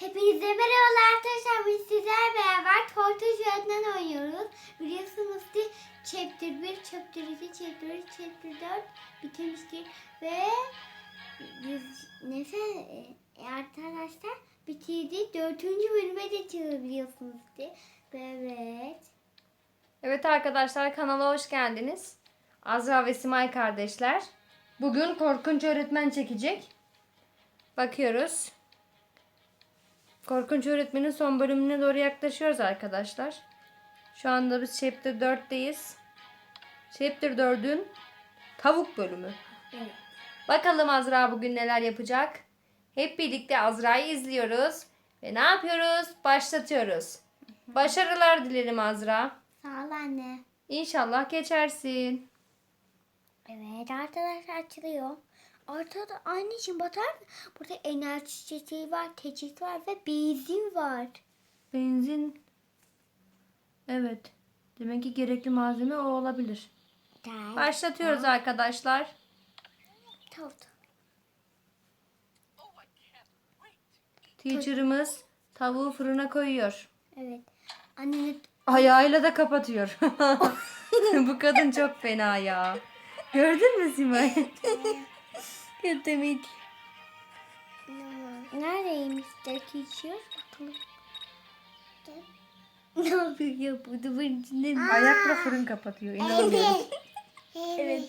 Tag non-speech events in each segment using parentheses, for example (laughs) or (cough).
Hepinize merhabalar arkadaşlar. Biz sizlerle beraber torta öğretmen oynuyoruz. Biliyorsunuz ki chapter 1, chapter 2, chapter 3, chapter 4 bitirmiştik. Ve biz neyse e, arkadaşlar bitirdik. Dördüncü bölüme geçiyoruz biliyorsunuz ki. Evet. Evet arkadaşlar kanala hoş geldiniz. Azra ve Simay kardeşler. Bugün korkunç öğretmen çekecek. Bakıyoruz. Korkunç öğretmenin son bölümüne doğru yaklaşıyoruz arkadaşlar. Şu anda biz Chapter 4'teyiz. Chapter 4'ün tavuk bölümü. Evet. Bakalım Azra bugün neler yapacak. Hep birlikte Azra'yı izliyoruz. Ve ne yapıyoruz? Başlatıyoruz. Başarılar dilerim Azra. Sağ ol anne. İnşallah geçersin. Evet arkadaşlar açılıyor. Ortada anneciğim bakar mı? Burada enerji çiçeği var, teçhit var ve benzin var. Benzin. Evet. Demek ki gerekli malzeme o olabilir. Gel. Başlatıyoruz arkadaşlar. Tamam. Teacher'ımız tavuğu fırına koyuyor. Evet. Anne Ayağıyla da kapatıyor. (laughs) Bu kadın çok fena ya. Gördün mü Simay? Kötümük. Neredeymiş de teacher? Bakalım. Ne yapıyor ya bu duvarın içinde? Ayakla fırın kapatıyor. İnanamıyorum. Evet.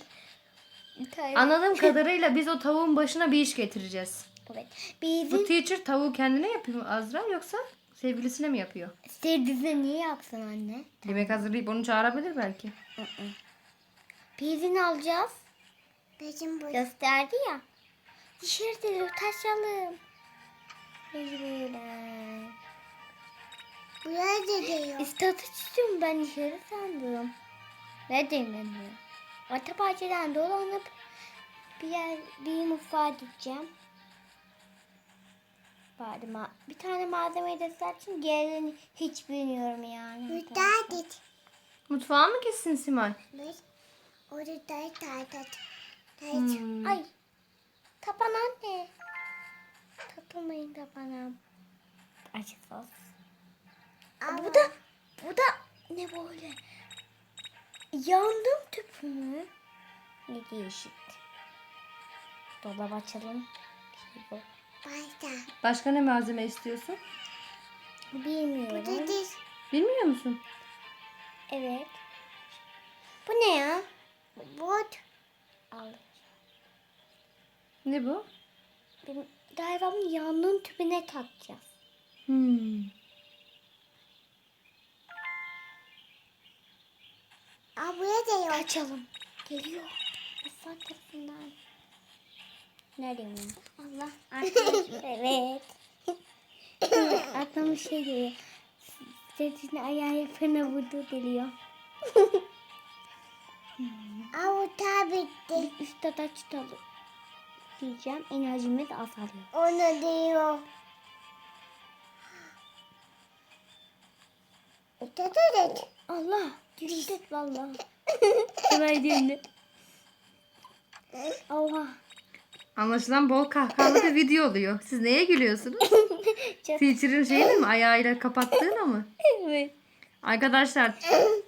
(laughs) Anladığım kadarıyla biz o tavuğun başına bir iş getireceğiz. Evet. Bu Bizim teacher tavuğu kendine yapıyor mu Azra yoksa sevgilisine mi yapıyor? sevdiğinize niye yapsın anne? Yemek hazırlayıp onu çağırabilir belki. Bezin alacağız. Bezin bu. Gösterdi ya. Dışarıda taşalım. Mecburen. Buraya da diyor. İstatü istiyorum ben dışarı sandım. Neredeyim ben diyor. Orta bahçeden dolanıp bir yer bir mutfağa gideceğim. Bari ma- bir tane malzemeyi de saçın diğerini hiç bilmiyorum yani. Burada git. Mutfağa mı gitsin Simay? Biz orada da da Hmm. Ay. Tapan anne. Tapılmayın tapanam. Acı sos. Bu da bu da ne böyle? Yandım tüpü mü? Ne değişik. Dolap açalım. Bu. Başta. Başka ne malzeme istiyorsun? Bilmiyorum. değil. Bilmiyor musun? Evet. Bu ne ya? Bot. Al. Ne bu? Benim bunu yangın tüpüne takacağız. Hmm. Aa buraya da yok. Açalım. Geliyor. Mutfak tarafından. Neredeyim ben? Allah. (laughs) Evet. (laughs) Aklıma şey geliyor. Sesini ayağı yapana vurdu geliyor. Aa burada bitti. Üstte taç tutalım. Diyeceğim. Enerjimi de azalıyor. Onu diyor. Da değil. Allah. Düştük valla. Hemen dinle. (laughs) Oha. Anlaşılan bol kahkahalı bir video oluyor. Siz neye gülüyorsunuz? (laughs) Teacher'ın şeyini mi? Ayağıyla kapattığına mı? evet. Arkadaşlar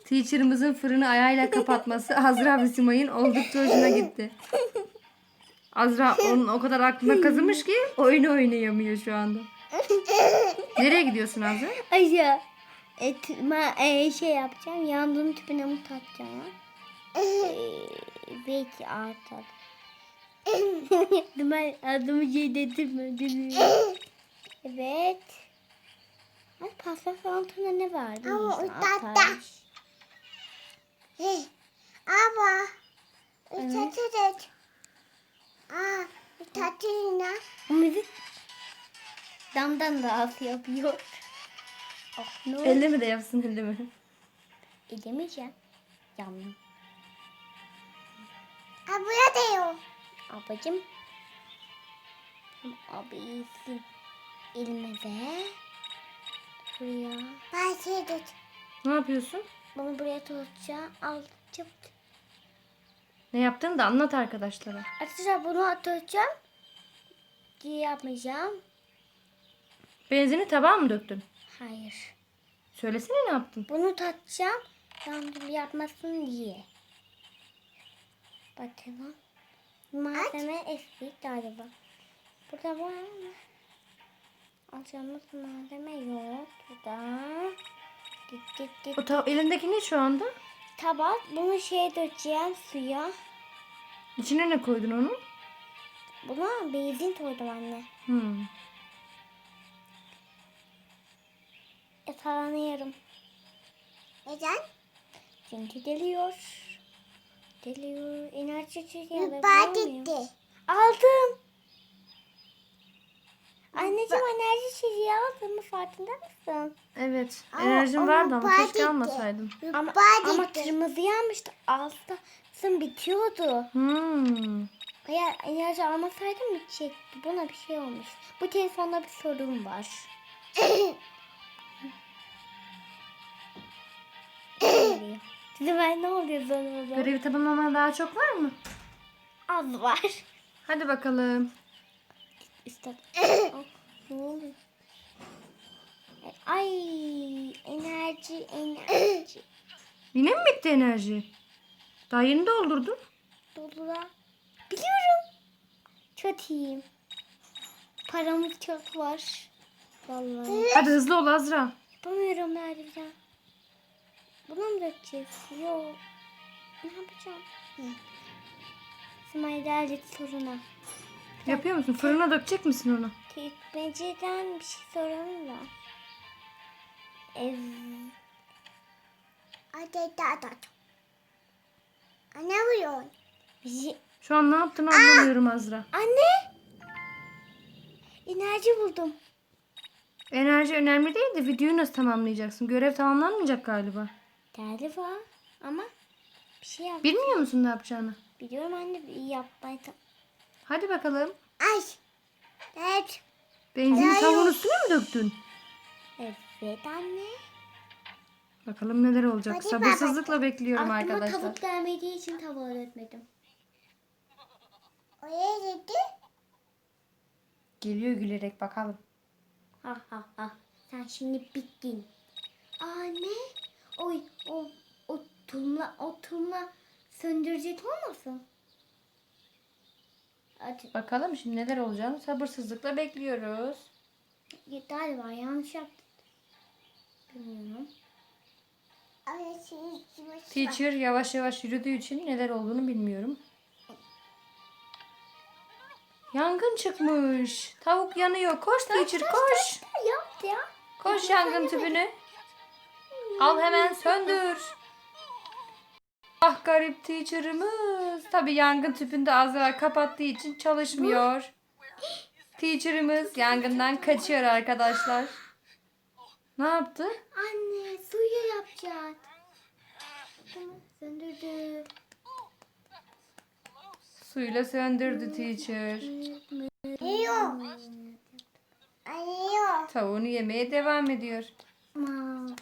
teacher'ımızın fırını ayağıyla kapatması Azra ve Simay'ın oldukça hoşuna gitti. (laughs) Azra (laughs) onun o kadar aklına kazımış ki oyunu oynayamıyor şu anda. (laughs) Nereye gidiyorsun Azra? Aşağı. Et, ma, e, şey yapacağım. Yandığım tüpüne mi takacağım? E, belki artar. ben (laughs) adımı şey dedim Evet. Ay pasta salantana ne vardı? Ama. Hey. Ama. Değil. Aa. Bu müzik damdan da az yapıyor. Oh, ne oldu? Elle mi de yapsın elle mi? Edemeyeceğim. Yandım. Da yok. Abacım. Abi iyisin. Elimize. Buraya. Başladı. Ne yapıyorsun? Bunu buraya tutacağım. Al çabuk. Ne yaptığını da anlat arkadaşlara. Arkadaşlar bunu atacağım. Diye yapmayacağım. Benzini tabağa mı döktün? Hayır. Söylesene ne yaptın? Bunu tatacağım. Yandım yapmasın diye. Bakalım. Malzeme eksik galiba. Burada var mı? Alacağımız malzeme yok. Burada. Git git git. O elindeki ne şu anda? Tabak. Bunu şeye dökeceğim suya. İçine ne koydun onu? Buna benzin koydum anne. Hmm. Yakalanıyorum. Neden? Çünkü deliyor. Deliyor. Enerji muyum? gitti. Aldım. Anneciğim enerji içeceği aldığımı farkında mısın? Evet. Ama Enerjim vardı ama keşke badikti. almasaydım. Ama, ama gitti. kırmızı yanmıştı. Altta sın bitiyordu. Hmm. Eğer enerji almasaydım bitecekti. Buna bir şey olmuş. Bu telefonda bir sorun var. (coughs) Ben ne oluyor sonra? Görevi tamamlamana daha çok var mı? Az var. Hadi bakalım. İşte. (coughs) Ne oluyor? Ay enerji enerji. (clears throat) Yine mi bitti enerji? Daha yeni doldurdun. Dolular. Biliyorum. Çok iyiyim. Paramız çok var. Vallahi. Hadi hızlı ol Azra. Yapamıyorum Merdiven. Bunu mu dökeceğiz? Yok. Ne yapacağım? Smile geldik soruna. Yapıyor musun? Fırına dökecek misin onu? Tekmeceden bir şey soralım da. Ev... Hadi hadi. Anne vuruyor. Bizi... Şu an ne yaptığını anlamıyorum Azra. Anne! Enerji buldum. Enerji önemli değil de videoyu nasıl tamamlayacaksın? Görev tamamlanmayacak galiba. Galiba ama bir şey yap. Bilmiyor musun ne yapacağını? Biliyorum anne iyi yapmayı. Hadi bakalım. Ay. Evet. Benzini Hayır. tavuğun üstüne mi döktün? Evet anne. Bakalım neler olacak. Hadi Sabırsızlıkla bekliyorum Aklıma arkadaşlar. tavuk gelmediği için tavuğu öğretmedim. Oraya gitti. Geliyor gülerek bakalım. Ha ha ha. Sen şimdi bittin. Anne. Oy o o turna o turna söndürecek olmasın? Hadi Bakalım şimdi neler olacağını sabırsızlıkla bekliyoruz. galiba yanlış yaptım. Bilmiyorum. Teacher yavaş yavaş yürüdüğü için neler olduğunu bilmiyorum. Yangın çıkmış. Tavuk yanıyor. Koş Teacher koş. Koş yangın tüpünü. Al hemen söndür. Ah garip teacher'ımız. Tabi yangın tüpünü de az evvel kapattığı için çalışmıyor. Teacher'ımız yangından kaçıyor arkadaşlar. Ne yaptı? Anne suyu yapacağız. Tamam söndürdü. Suyla söndürdü teacher. Yiyor. Yiyor. Tavuğunu yemeye devam ediyor. Ma.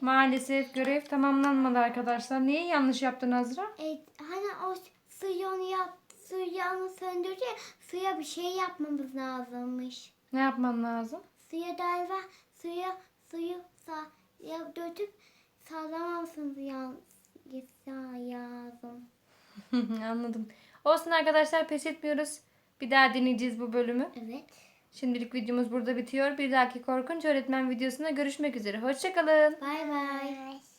Maalesef görev tamamlanmadı arkadaşlar. Neyi yanlış yaptın Azra? E, hani o suyunu yap, suyunu söndürdü ya, suya bir şey yapmamız lazımmış. Ne yapman lazım? Suya galiba suya suyu sa ya döküp sağlamamışsınız lazım. (laughs) Anladım. Olsun arkadaşlar pes etmiyoruz. Bir daha deneyeceğiz bu bölümü. Evet. Şimdilik videomuz burada bitiyor. Bir dahaki korkunç öğretmen videosunda görüşmek üzere. Hoşçakalın. Bay bay. Ay.